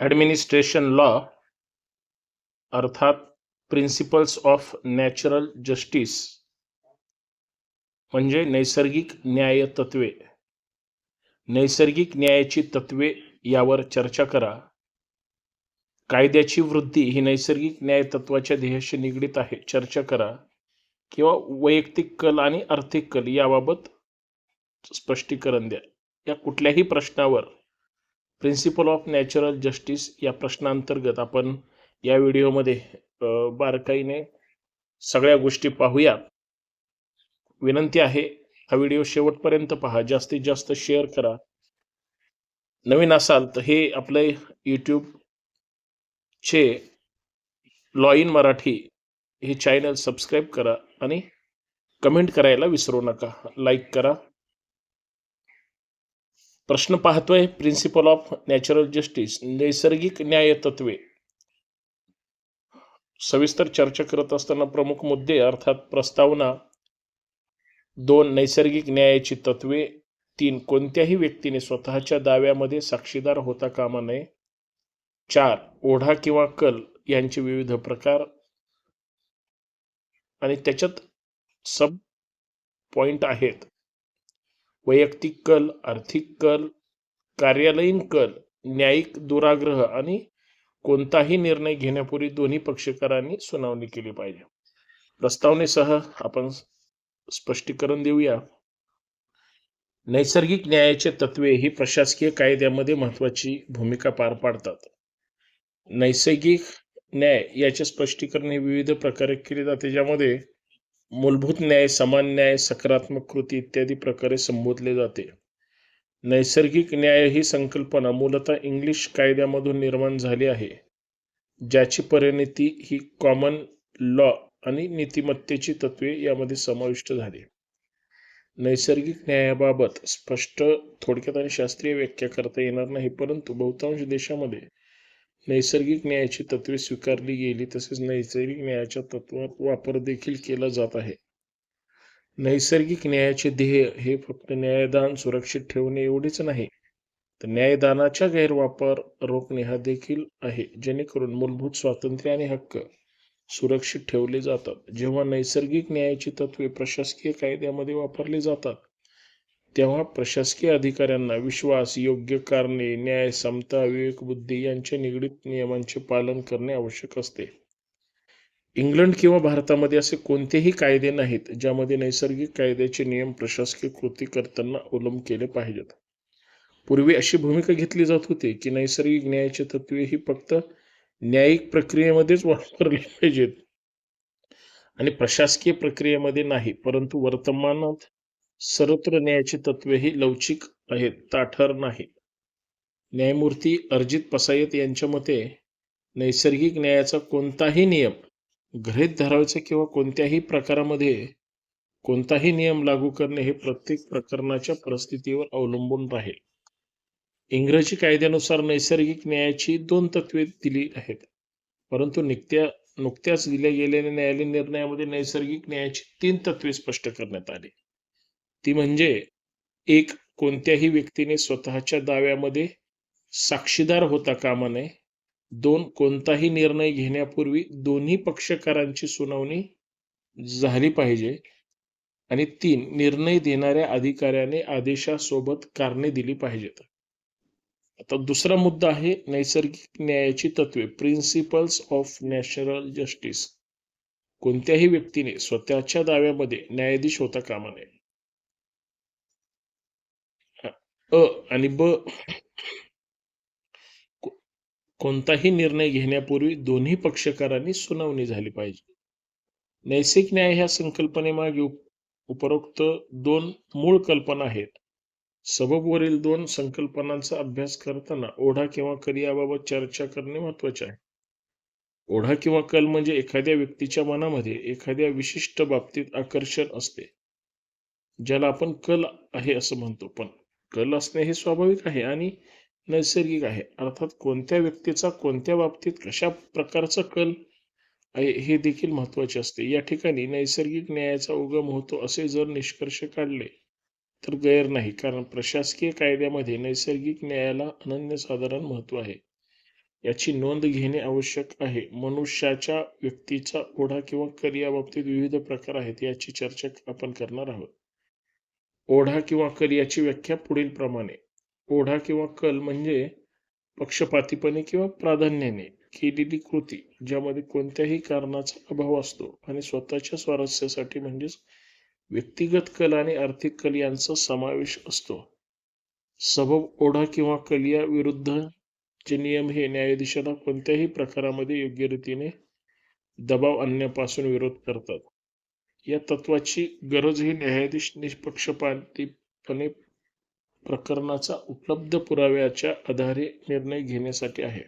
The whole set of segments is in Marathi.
ॲडमिनिस्ट्रेशन लॉ अर्थात प्रिन्सिपल्स ऑफ नॅचरल जस्टिस म्हणजे नैसर्गिक न्याय तत्वे नैसर्गिक न्यायाची तत्वे यावर चर्चा करा. कायद्याची वृद्धी ही नैसर्गिक न्याय तत्वाच्या ध्येयाशी निगडीत आहे. चर्चा करा. किंवा वैयक्तिक कल आणि आर्थिक कल याबाबत स्पष्टीकरण द्या. या कुठल्याही प्रश्नावर प्रिन्सिपल ऑफ नॅचरल जस्टिस या प्रश्नांतर्गत आपण या व्हिडिओमध्ये बारकाईने सगळ्या गोष्टी पाहूया विनंती आहे हा व्हिडिओ शेवटपर्यंत पहा. जास्तीत जास्त शेअर करा. नवीन असाल तर हे आपले यूट्यूब चे लॉ इन मराठी हे चॅनल सबस्क्राईब करा आणि कमेंट करायला विसरू नका. लाईक करा. प्रश्न पाहतोय प्रिन्सिपल ऑफ नॅचरल जस्टिस नैसर्गिक न्याय तत्वे सविस्तर चर्चा करत असताना प्रमुख मुद्दे अर्थात प्रस्तावना दोन नैसर्गिक न्यायाची तत्वे तीन कोणत्याही व्यक्तीने स्वतःच्या दाव्यामध्ये साक्षीदार होता कामा नये. चार ओढा किंवा कल यांचे विविध प्रकार. आणि त्याच्यात सब पॉइंट आहेत. वैयक्तिक कल आर्थिक कल कार्यालयीन कल न्यायिक दुराग्रह आणि कोणताही निर्णय घेण्यापूर्वी दोन्ही पक्षकारांनी सुनावणी केली पाहिजे. प्रस्तावनेसह आपण स्पष्टीकरण देऊया. नैसर्गिक न्यायाचे तत्वे ही प्रशासकीय कायद्यामध्ये महत्वाची भूमिका पार पाडतात. नैसर्गिक न्याय याचे स्पष्टीकरण हे विविध प्रकारे केले जाते ज्यामध्ये मूलभूत न्याय समान न्याय सकारात्मक कृती इत्यादी प्रकारे संबोधले जाते. नैसर्गिक न्याय ही संकल्पना मूलतः इंग्लिश कायद्यामधून निर्माण झाली आहे ज्याची परिणिती ही कॉमन लॉ आणि नीतिमत्तेची तत्वे यामध्ये समाविष्ट झाली. नैसर्गिक न्यायाबाबत स्पष्ट थोडक्यात आणि शास्त्रीय व्याख्या करता येणार नाही परंतु बहुतांश देशामध्ये नैसर्गिक न्यायाची तत्वे स्वीकारली गेली तसेच नैसर्गिक न्यायाच्या तत्वात वापर देखील केला जात आहे. नैसर्गिक न्यायाचे ध्येय हे फक्त न्यायदान सुरक्षित ठेवणे एवढेच नाही तर न्यायदानाच्या गैरवापर रोखणे हा देखील आहे जेणेकरून मूलभूत स्वातंत्र्य आणि हक्क सुरक्षित ठेवले जातात. जेव्हा नैसर्गिक न्यायाची तत्वे प्रशासकीय कायद्यामध्ये वापरली जातात तेव्हा प्रशासकीय अधिकाऱ्यांना विश्वास योग्य कारणे न्याय समता विवेकबुद्धी यांच्या निगडीत नियमांचे पालन करणे आवश्यक असते. इंग्लंड किंवा भारतामध्ये असे कोणतेही कायदे नाहीत ज्यामध्ये नैसर्गिक कायद्याचे नियम प्रशासकीय कृती करताना अवलंब केले पाहिजेत. पूर्वी अशी भूमिका घेतली जात होती की नैसर्गिक न्यायाची तत्वे ही फक्त न्यायिक प्रक्रियेमध्येच वापरली पाहिजेत. आणि प्रशासकीय प्रक्रियेमध्ये नाही परंतु वर्तमानात सर्वत्र न्यायाची तत्वे ही लवचिक आहेत ताठर नाही. न्यायमूर्ती अर्जित पसायत यांच्या मते नैसर्गिक न्यायाचा कोणताही नियम गृहित धरायचा किंवा कोणत्याही प्रकारामध्ये कोणताही नियम लागू करणे हे प्रत्येक प्रकरणाच्या परिस्थितीवर अवलंबून राहील. इंग्रजी कायद्यानुसार नैसर्गिक न्यायाची दोन तत्वे दिली आहेत. परंतु निकत्या नुकत्याच दिल्या गेलेल्या न्यायालयीन निर्णयामध्ये नैसर्गिक न्यायाची तीन तत्वे स्पष्ट करण्यात आली. ती म्हणजे एक कोणत्याही व्यक्तीने स्वतःच्या दाव्यामध्ये साक्षीदार होता कामा नये. दोन कोणताही निर्णय घेण्यापूर्वी दोन्ही पक्षकारांची सुनावणी झाली पाहिजे. आणि तीन निर्णय देणाऱ्या अधिकाऱ्याने आदेशासोबत कारणे दिली पाहिजेत. आता दुसरा मुद्दा आहे नैसर्गिक न्यायाची तत्वे प्रिन्सिपल्स ऑफ नॅचरल जस्टिस कोणत्याही व्यक्तीने स्वतःच्या दाव्यामध्ये न्यायाधीश होता कामा नये. अ आणि ब कोणताही निर्णय घेण्यापूर्वी दोन्ही पक्षकारांनी सुनावणी झाली पाहिजे. नैसिक न्याय ह्या संकल्पनेमागे उपरोक्त दोन मूळ कल्पना आहेत. सबबवरील दोन संकल्पनांचा अभ्यास करताना ओढा किंवा कल याबाबत चर्चा करणे महत्त्वाचे आहे. ओढा किंवा कल म्हणजे एखाद्या व्यक्तीच्या मनामध्ये एखाद्या विशिष्ट बाबतीत आकर्षण असते. ज्याला आपण कल आहे असं म्हणतो पण कल असणे हे स्वाभाविक आहे आणि नैसर्गिक आहे. अर्थात कोणत्या व्यक्तीचा कोणत्या बाबतीत कशा प्रकारचा कल आहे हे देखील महत्त्वाचे असते. या ठिकाणी नैसर्गिक न्यायाचा उगम होतो असे जर निष्कर्ष काढले तर गैर नाही कारण प्रशासकीय कायद्यामध्ये नैसर्गिक न्यायाला अनन्यसाधारण महत्त्व आहे. याची नोंद घेणे आवश्यक आहे. मनुष्याच्या व्यक्तीचा ओढा किंवा कल या बाबतीत विविध प्रकार आहेत याची चर्चा आपण करणार आहोत. ओढा किंवा कल याची व्याख्या पुढील प्रमाणे ओढा किंवा कल म्हणजे पक्षपातीपणे किंवा प्राधान्याने केलेली कृती ज्यामध्ये कोणत्याही कारणाचा अभाव असतो आणि स्वतःच्या स्वारस्यासाठी म्हणजेच व्यक्तिगत कल आणि आर्थिक कल यांचा समावेश असतो. सबब ओढा किंवा कल या विरुद्ध चे नियम हे न्यायाधीशाला कोणत्याही प्रकारामध्ये योग्य रीतीने दबाव आणण्यापासून विरोध करतात. या तत्वाची गरज ही न्यायाधीश निष्पक्षपातीपणे प्रकरणाचा उपलब्ध पुराव्याच्या आधारे निर्णय घेण्यासाठी आहे.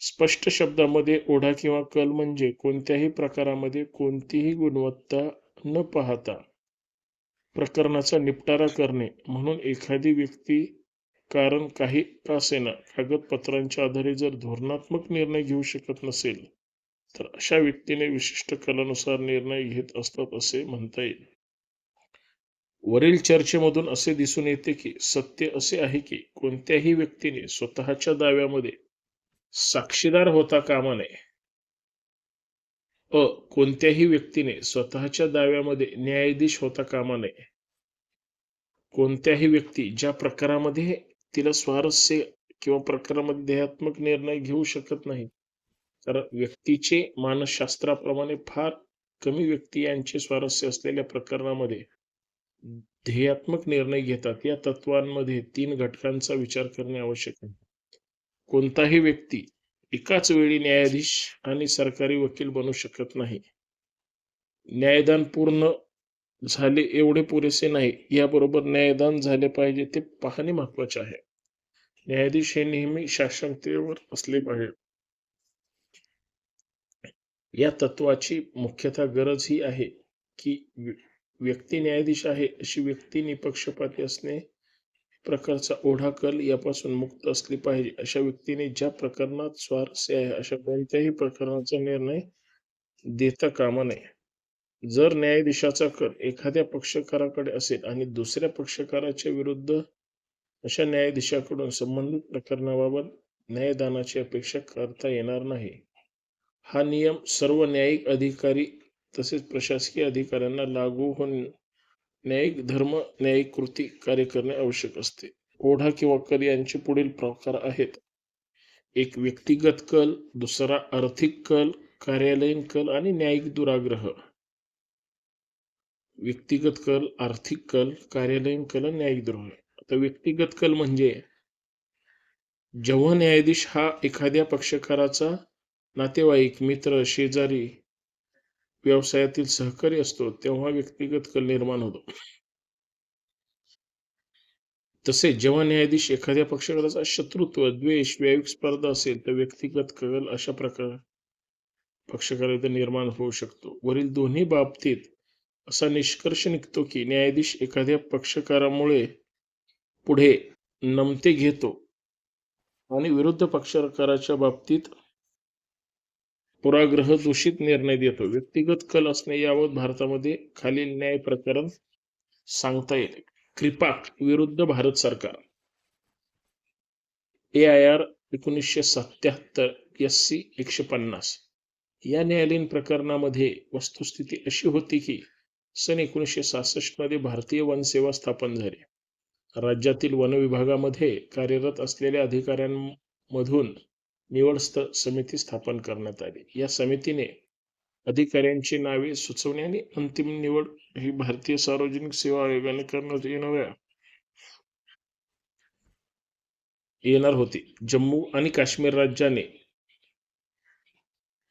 स्पष्ट शब्दामध्ये ओढा किंवा कल म्हणजे कोणत्याही प्रकारामध्ये कोणतीही गुणवत्ता न पाहता प्रकरणाचा निपटारा करणे म्हणून एखादी व्यक्ती कारण काही का असेना कागदपत्रांच्या आधारे जर धोरणात्मक निर्णय घेऊ शकत नसेल तर अशा व्यक्तीने विशिष्ट कलानुसार निर्णय घेत असतात असे म्हणता येईल. वरील चर्चेमधून असे दिसून येते की सत्य असे आहे की कोणत्याही व्यक्तीने स्वतःच्या दाव्यामध्ये साक्षीदार होता कामा नये. अ कोणत्याही व्यक्तीने स्वतःच्या दाव्यामध्ये न्यायाधीश होता कामा नये. कोणत्याही व्यक्ती ज्या प्रकारामध्ये तिला स्वारस्य किंवा प्रकारामध्ये ध्येयात्मक निर्णय घेऊ शकत नाही तर व्यक्तीचे मानसशास्त्राप्रमाणे फार कमी व्यक्ती यांचे स्वारस्य असलेल्या प्रकरणामध्ये ध्येयात्मक निर्णय घेतात. या तत्वांमध्ये तीन घटकांचा विचार करणे आवश्यक आहे. कोणताही व्यक्ती एकाच वेळी न्यायाधीश आणि सरकारी वकील बनू शकत नाही. न्यायदान पूर्ण झाले एवढे पुरेसे नाही. याबरोबर न्यायदान झाले पाहिजे ते पाहणे महत्त्वाचे आहे. न्यायाधीश हे नेहमी शासनतेवर असले पाहिजे. या तत्वाची मुख्यतः गरज ही आहे की व्यक्ती न्यायाधीश आहे अशी व्यक्ती निपक्षपाती असणे प्रकारचा ओढा कल यापासून मुक्त असली पाहिजे. अशा व्यक्तीने ज्या प्रकरणात स्वारस्य आहे अशा कोणत्याही प्रकरणाचा निर्णय देता कामा नये. जर न्यायाधीशाचा कल एखाद्या पक्षकाराकडे असेल आणि दुसऱ्या पक्षकाराच्या विरुद्ध अशा न्यायाधीशाकडून संबंधित प्रकरणाबाबत न्यायदानाची अपेक्षा करता येणार नाही. हा नियम सर्व न्यायिक अधिकारी तसेच प्रशासकीय अधिकाऱ्यांना लागू होऊन न्यायिक धर्म न्यायिक कृती कार्य करणे आवश्यक असते. ओढा किंवा कर यांचे पुढील प्रकार आहेत. एक व्यक्तिगत कल दुसरा आर्थिक कल कार्यालयीन कल आणि न्यायिक दुराग्रह. व्यक्तिगत कल आर्थिक कल कार्यालयीन कल आणि न्यायिक दुराग्रह. आता व्यक्तिगत कल म्हणजे जेव्हा न्यायाधीश हा एखाद्या पक्षकाराचा नातेवाईक मित्र शेजारी व्यवसायातील सहकारी असतो तेव्हा व्यक्तिगत कल निर्माण होतो. तसे जेव्हा न्यायाधीश एखाद्या पक्षाकडचा शत्रुत्व द्वेष व्यायिक स्पर्धा असेल तर व्यक्तिगत कल अशा प्रकार पक्षकाराविरुद्ध निर्माण होऊ शकतो. वरील दोन्ही बाबतीत असा निष्कर्ष निघतो की न्यायाधीश एखाद्या पक्षकारामुळे पुढे नमते घेतो आणि विरुद्ध पक्षकाराच्या बाबतीत पुराग्रह दूषित निर्णय देतो. व्यक्तिगत कल असणे यावर भारतामध्ये खालील न्याय प्रकरण सांगता येते. क्रिपाक विरुद्ध भारत सरकार. ए आय आर एकोणीसशे सत्याहत्तर एस सी एकशे पन्नास. या न्यायालयीन प्रकरणामध्ये वस्तुस्थिती अशी होती की सन एकोणीसशे सहासष्टमध्ये भारतीय वनसेवा स्थापन झाली. राज्यातील वन विभागामध्ये कार्यरत असलेल्या अधिकाऱ्यांमधून निवड समिती स्थापन करण्यात आली. या समितीने अधिकाऱ्यांची नावे सुचवणे आणि अंतिम निवड ही भारतीय सार्वजनिक सेवा आयोगाने करण्यात येणाऱ्या येणार होती. जम्मू आणि काश्मीर राज्याने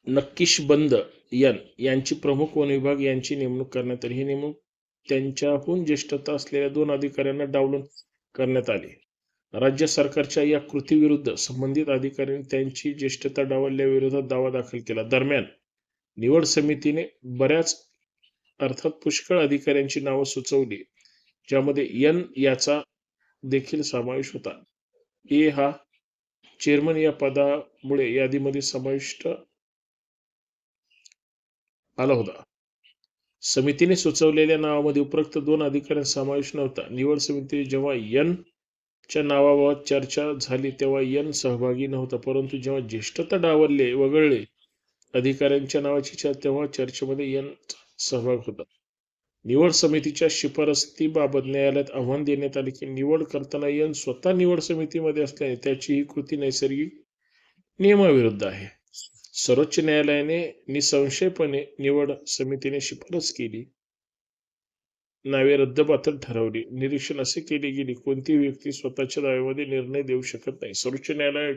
नक्कीश बंद यन यांची प्रमुख वन विभाग यांची नेमणूक करण्यात आली. ही नेमणूक त्यांच्याहून ज्येष्ठता असलेल्या दोन अधिकाऱ्यांना डावलून करण्यात आली. राज्य सरकारच्या या कृतीविरुद्ध संबंधित अधिकाऱ्यांनी त्यांची ज्येष्ठता डावलल्याविरोधात दावा दाखल केला. दरम्यान निवड समितीने बऱ्याच अर्थात पुष्कळ अधिकाऱ्यांची नावं सुचवली ज्यामध्ये एन याचा देखील समावेश होता. ए हा चेअरमन या पदामुळे यादीमध्ये समाविष्ट आला होता. समितीने सुचवलेल्या नावामध्ये उपरोक्त दोन अधिकाऱ्यांचा समावेश नव्हता. निवड समिती जेव्हा एन च्या नावाबाबत चर्चा झाली तेव्हा यन सहभागी नव्हता. परंतु जेव्हा ज्येष्ठता डावलले वगळले अधिकाऱ्यांच्या नावाची तेव्हा चर्चेमध्ये यन सहभाग होता. निवड समितीच्या शिफारसीबाबत न्यायालयात आव्हान देण्यात आले की निवड करताना यन स्वतः निवड समितीमध्ये असल्याने त्याची ही कृती नैसर्गिक नियमाविरुद्ध आहे. सर्वोच्च न्यायालयाने निसंशयपणे निवड समितीने शिफारस केली. नावे रद्दबातल ठरवली. निरीक्षण असे केले गेले कोणतीही व्यक्ती स्वतःच्या दाव्यामध्ये निर्णय देऊ शकत नाही. सर्वोच्च न्यायालय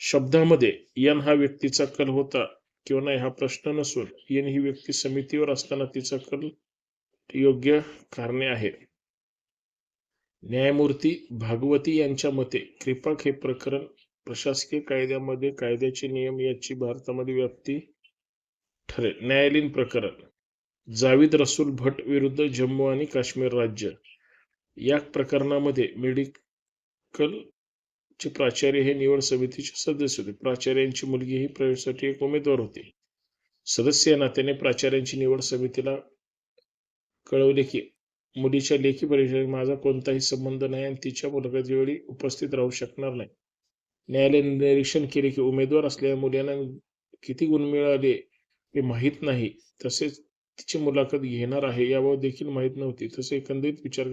शब्दामध्ये यन हा व्यक्तीचा कल होता किंवा नाही हा प्रश्न नसून यन ही व्यक्ती समितीवर असताना तिचा कल योग्य कारणे आहे न्यायमूर्ती भागवती यांच्या मते कृपाक हे प्रकरण प्रशासकीय कायद्यामध्ये कायद्याचे नियम याची भारतामध्ये व्याप्ती ठरेल. न्यायालयीन प्रकरण जावेद रसूल भट विरुद्ध जम्मू आणि काश्मीर राज्य. या प्रकरणामध्ये मेडिकल चे प्राचार्य हे निवड समितीचे सदस्य होते. प्राचार्यांची मुलगी ही प्रवेशासाठी एक उमेदवार होती. सदस्य नात्याने प्राचार्यांची निवड समितीला कळवले की मुलीच्या लेखी परीक्षेत माझा कोणताही संबंध नाही आणि तिच्या मुलाखतीवेळी उपस्थित राहू शकणार नाही. न्यायालयाने निरीक्षण केले की उमेदवार असलेल्या मुलांना किती गुण मिळाले हे माहीत नाही. तसेच तिची मुलाखत घेणार आहे याबाबत देखील माहीत नव्हती. तसे एकंदरीत विचार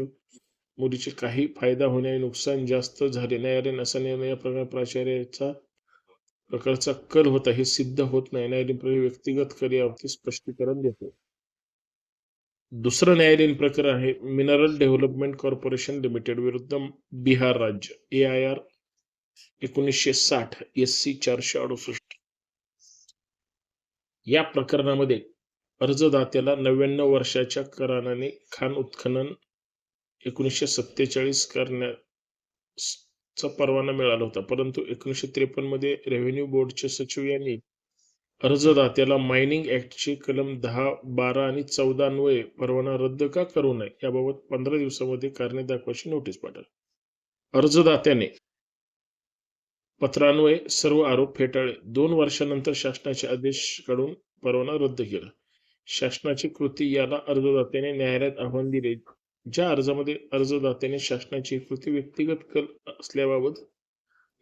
मुलीचे काही फायदा होण्याने नुकसान जास्त झाले न्यायालयीन असा निर्णय या प्रकार प्राचार्याचा प्रकारचा कल होता हे सिद्ध होत नाही. न्यायालयीन व्यक्तिगत कल यावरती स्पष्टीकरण देतो. दुसरं न्यायालयीन प्रकरण आहे मिनरल डेव्हलपमेंट कॉर्पोरेशन लिमिटेड विरुद्ध बिहार राज्य. ए आय आर एकोणीसशे साठ एस सी चारशे अडुसष्ट. या प्रकरणामध्ये अर्जदात्याला नव्याण्णव वर्षाच्या कराराने खान उत्खनन एकोणीसशे सत्तेचाळीस करण्याचा परवाना मिळाला होता. परंतु एकोणीसशे त्रेपन्नमध्ये रेव्हेन्यू बोर्डचे सचिव यांनी अर्जदात्याला मायनिंग ऍक्टचे कलम दहा बारा आणि चौदा अन्वये परवाना रद्द का करू नये याबाबत पंधरा दिवसामध्ये कारणे दाखवायची नोटीस पाठवली. अर्जदात्याने पत्रान्वये सर्व आरोप फेटाळले. दोन वर्षानंतर शासनाचे आदेश काढून परवाना रद्द केला. शासनाची कृती याला अर्जदात्याने न्यायालयात आव्हान दिले. ज्या अर्जामध्ये अर्जदात्याने शासनाची कृती व्यक्तिगत कल असल्याबाबत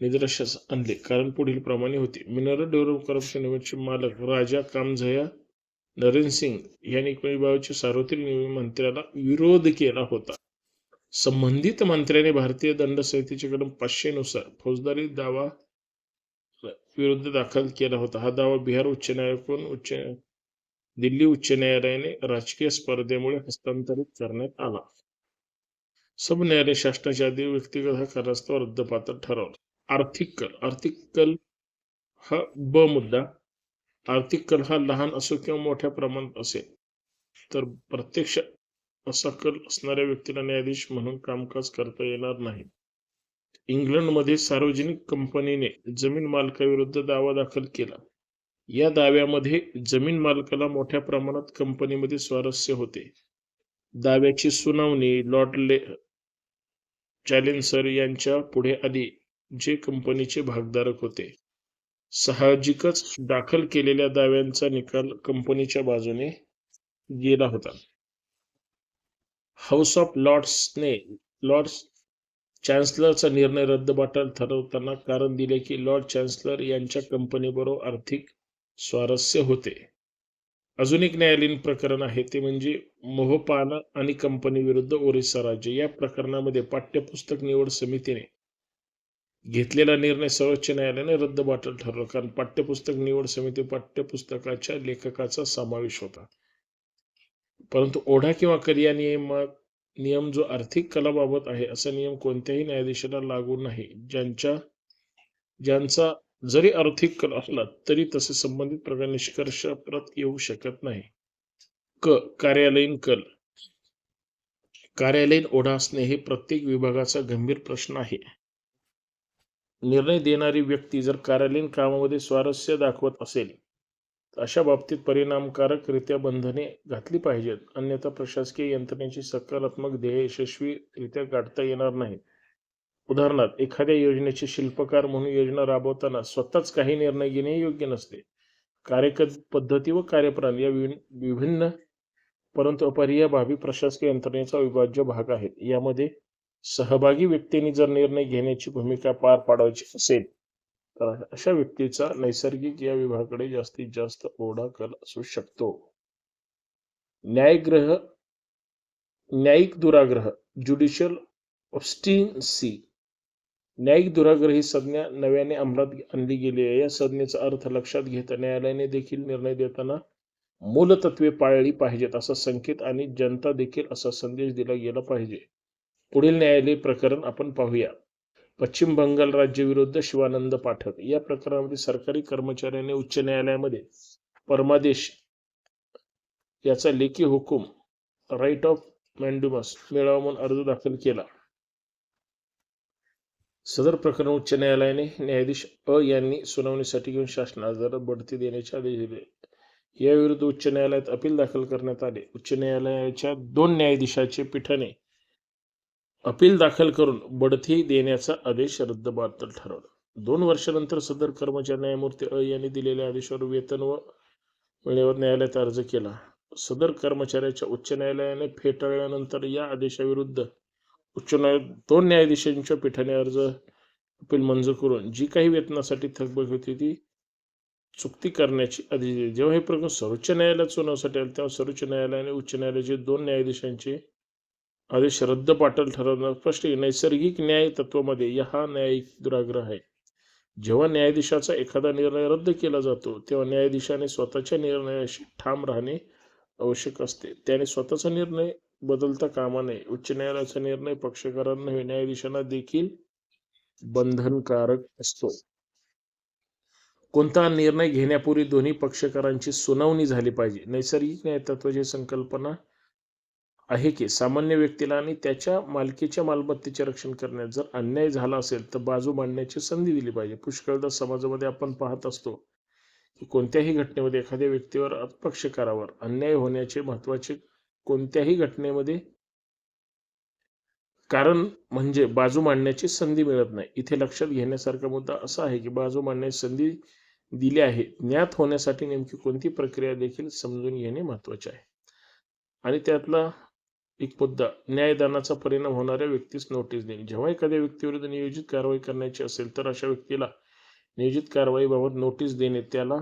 निदर्शनास आणले. कारण पुढील प्रमाणे होते. मिनरल डेव्हलप कॉर्पोरेशन लिमिटेडचे मालक राजा कामझया नरेंद्र सिंग यांनी एकोणीस सार्वत्रिक मंत्र्याला विरोध केला होता. संबंधित मंत्र्याने भारतीय दंड संहितेचे कलम पाचशे नुसार फौजदारी दावा विरुद्ध दाखल केला होता. हा दावा बिहार उच्च न्यायालयाकडून उच्च दिल्ली उच्च न्यायालयाने राजकीय स्पर्धेमुळे हस्तांतरित करण्यात आला. सब न्यायालय शासनाच्या आधी व्यक्तिगत हा कारणास्तव रद्दपात्र ठरवला. आर्थिक कल आर्थिक कल हा ब मुद्दा. आर्थिक कल हा लहान असो किंवा मोठ्या प्रमाणात असेल तर प्रत्यक्ष असा कल असणाऱ्या व्यक्तीला न्यायाधीश म्हणून कामकाज करता येणार नाही. इंग्लंडमध्ये सार्वजनिक कंपनीने जमीन मालकाविरुद्ध दावा दाखल केला. या दाव्यामध्ये जमीन मालकाला मोठ्या प्रमाणात कंपनीमध्ये स्वारस्य होते. दाव्याची सुनावणी लॉर्ड ले चॅलेन्सर यांच्या पुढे आली जे कंपनीचे भागधारक होते. साहजिकच दाखल केलेल्या दाव्यांचा निकाल कंपनीच्या बाजूने गेला होता. हाऊस ऑफ लॉर्ड्सने लॉर्ड्स चान्सलरचा निर्णय रद्दबाटल ठरवताना कारण दिले की लॉर्ड चान्सलर यांच्या कंपनीबरोबर आर्थिक स्वारस्य होते. अजून एक न्यायालयीन प्रकरण आहे ते म्हणजे मोहपान आणि कंपनी विरुद्ध ओरिसा राज्य. या प्रकरणामध्ये पाठ्यपुस्तक निवड समितीने घेतलेला निर्णय सर्वोच्च न्यायालयाने रद्दबातल ठरवला. कारण पाठ्यपुस्तक निवड समिती पाठ्यपुस्तकाच्या लेखकाचा समावेश होता. परंतु ओढा किंवा करिया नियम नियम जो आर्थिक कलाबाबत आहे असा नियम कोणत्याही न्यायाधीशाला लागू नाही. ज्यांच्या ज्यांचा जरी आर्थिक कल असला तरी तसे संबंधित प्रकार निष्कर्ष परत येऊ शकत नाही. क. कार्यालयीन कल. कार्यालयीन ओढा असणे हे प्रत्येक विभागाचा गंभीर प्रश्न आहे. निर्णय देणारी व्यक्ती जर कार्यालयीन कामामध्ये स्वारस्य दाखवत असेल तर अशा बाबतीत परिणामकारकरित्या बंधने घातली पाहिजेत. अन्यथा प्रशासकीय यंत्रणेची सकारात्मक ध्येय यशस्वीरित्या गाठता येणार नाही. उदाहरणार्थ एखाद्या योजनेचे शिल्पकार म्हणून योजना राबवताना स्वतःच काही निर्णय घेणे योग्य नसते. कार्यक पद्धती व कार्यप्रणाली या विभिन्न परंतु अपरिय बाबी प्रशासकीय यंत्रणेचा अविभाज्य भाग आहेत. यामध्ये सहभागी व्यक्तींनी जर निर्णय घेण्याची भूमिका पार पाडायची असेल तर अशा व्यक्तीचा नैसर्गिक या विभागाकडे जास्तीत जास्त ओढा कल असू शकतो. न्यायग्रह न्यायिक दुराग्रह ज्युडिशियल ऑब्स्टिन्सी न्यायिक दुराग्रह ही संज्ञा नव्याने अंमलात आणली गेली आहे. या संज्ञेचा अर्थ लक्षात घेता न्यायालयाने देखील निर्णय देताना मूलतत्वे पाळली पाहिजेत असा संकेत आणि जनता देखील असा संदेश दिला गेला पाहिजे. पुढील न्यायालय प्रकरण आपण पाहूया. पश्चिम बंगाल राज्य विरुद्ध शिवानंद पाठक. या प्रकरणामध्ये सरकारी कर्मचाऱ्याने उच्च न्यायालयामध्ये परमादेश याचा लेखी हुकूम राईट ऑफ मॅन्ड्युमस मिळावा म्हणून अर्ज दाखल केला. सदर प्रकरण उच्च न्यायालयाने न्यायाधीश अ यांनी सुनावणीसाठी घेऊन शासनाला बढती देण्याचे आदेश दिले. याविरुद्ध उच्च न्यायालयात अपील दाखल करण्यात आले. उच्च न्यायालयाच्या दोन न्यायाधीशाचे पीठाने अपील दाखल करून बढती देण्याचा आदेश रद्दबातल ठरवला. दोन वर्षानंतर सदर कर्मचारी न्यायमूर्ती अ यांनी दिलेल्या आदेशावर वेतन व वेळेवर न्यायालयात अर्ज केला. सदर कर्मचाऱ्याच्या उच्च न्यायालयाने फेटाळल्यानंतर या आदेशाविरुद्ध उच्च न्यायालय दोन न्यायाधीशांच्या पीठाने अर्ज अपील मंजूर करून जी काही वेतनासाठी थकबक होती ती चुकती करण्याची आदेश दिले. जेव्हा हे प्रकरण सर्वोच्च न्यायालयात सुनावण्यासाठी आले तेव्हा सर्वोच्च न्यायालयाने उच्च न्यायालयाचे दोन न्यायाधीशांचे आदेश रद्द पाटल ठरवणं स्पष्ट नैसर्गिक न्याय तत्वामध्ये या हा न्यायिक दुराग्रह आहे. जेव्हा न्यायाधीशाचा एखादा निर्णय रद्द केला जातो तेव्हा न्यायाधीशाने स्वतःच्या निर्णयाशी ठाम राहणे आवश्यक असते. त्याने स्वतःचा निर्णय बदलता कामा नये. उच्च न्यायालयाचा निर्णय पक्षकारांना न्यायाधीशांना देखील बंधनकारक असतो. कोणता निर्णय घेण्यापूर्वी दोन्ही पक्षकारांची सुनावणी झाली पाहिजे? नैसर्गिक न्यायतत्वाची संकल्पना आहे की सामान्य व्यक्तीला आणि त्याच्या मालकीच्या मालमत्तेचे रक्षण करण्यात जर अन्याय झाला असेल तर बाजू मांडण्याची संधी दिली पाहिजे. पुष्कळदा समाजामध्ये आपण पाहत असतो की कोणत्याही घटनेमध्ये एखाद्या व्यक्तीवर पक्षकारावर अन्याय होण्याचे महत्त्वाचे कोणत्याही घटनेमध्ये. कारण म्हणजे बाजू मांडण्याची संधी मिळत नाही. इथे लक्षात घेण्यासारखा मुद्दा असा आहे की बाजू मांडण्याची संधी दिली आहे. ज्ञात होण्यासाठी नेमकी कोणती प्रक्रिया देखील समजून घेणे महत्त्वाचे आहे. आणि त्यातला एक मुद्दा न्यायदानाचा परिणाम होणाऱ्या व्यक्तीस नोटीस देणे. जेव्हा एखाद्या व्यक्तीविरुद्ध नियोजित कारवाई करण्याची असेल तर अशा व्यक्तीला नियोजित कारवाईबाबत नोटीस देणे त्याला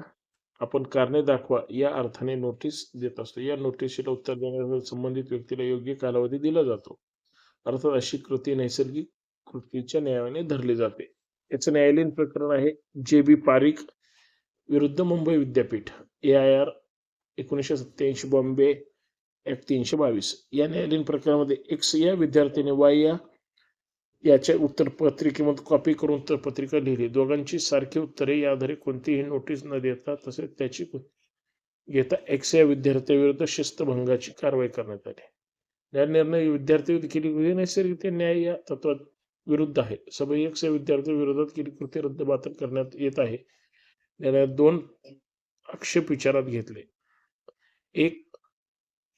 आपण कारणे दाखवा या अर्थाने नोटीस देत असतो. या नोटीसला उत्तर देण्यासाठी संबंधित व्यक्तीला योग्य कालावधी दिला जातो. अर्थात अशी कृती नैसर्गिक कृतीच्या न्यायाने धरली जाते. याचं न्यायालयीन प्रकरण आहे जे बी पारिक विरुद्ध मुंबई विद्यापीठ ए आय आर एकोणीसशे सत्याऐंशी बॉम्बे ऍक्ट तीनशे बावीस. या न्यायालयीन प्रकरणामध्ये एक्स या विद्यार्थ्याने वाय या याच्या उत्तरपत्रिकेमध्ये कॉपी करून उत्तरपत्रिका लिहिली. दोघांची सारखी उत्तरे या आधारे कोणतीही नोटीस न देता तसेच त्याची घेता एक्स या विद्यार्थ्याविरुद्ध शिस्तभंगाची कारवाई करण्यात आली. या निर्णय विद्यार्थी केली नैसर्गिक न्याय या तत्वात विरुद्ध आहे. सभा एक्स या विद्यार्थी विरोधात केली कृती रद्द बातल करण्यात येत आहे. निर्णयात दोन आक्षेप विचारात घेतले. एक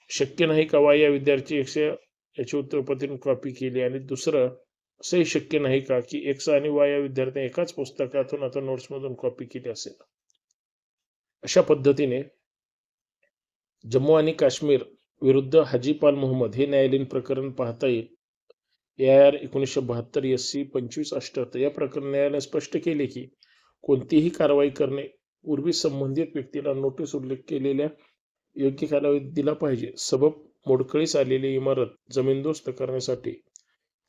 शक्य नाही का? या विद्यार्थी एक्स याची उत्तरपत्रिका कॉपी केली? आणि दुसरं असंही शक्य नाही का की एक्स आणि वाय या विद्यार्थ्यांनी एकाच पुस्तकातून आता नोट्समधून कॉपी केली असेल? अशा पद्धतीने जम्मू आणि काश्मीर विरुद्ध हाजीपाल मोहम्मद हे न्यायालयीन प्रकरण पाहता येईल. ए आय आर एकोणीसशे बहात्तर एस सी पंचवीस अठ्ठ्याहत्तर या प्रकरण न्यायालयाने स्पष्ट केले की कोणतीही कारवाई करणे पूर्वी संबंधित व्यक्तीला नोटीस उल्लेख केलेल्या योग्य कालावधी दिला पाहिजे. सबब मोडकळीस आलेली इमारत जमीनदोस्त करण्यासाठी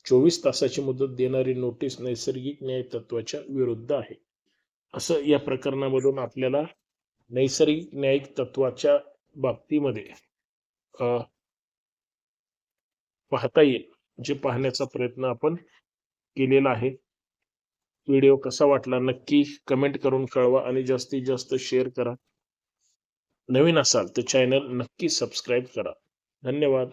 चोवीस तासाची मुदत देणारी नोटीस नैसर्गिक न्याय तत्वाच्या विरुद्ध आहे. असं या प्रकरणामधून आपल्याला नैसर्गिक न्यायिक तत्वाच्या बाबतीमध्ये पाहता येईल. जे पाहण्याचा प्रयत्न आपण केलेला आहे. व्हिडिओ कसा वाटला नक्की कमेंट करून कळवा आणि जास्तीत जास्त शेअर करा. नवीन असाल तर चॅनल नक्की सबस्क्राईब करा. धन्यवाद.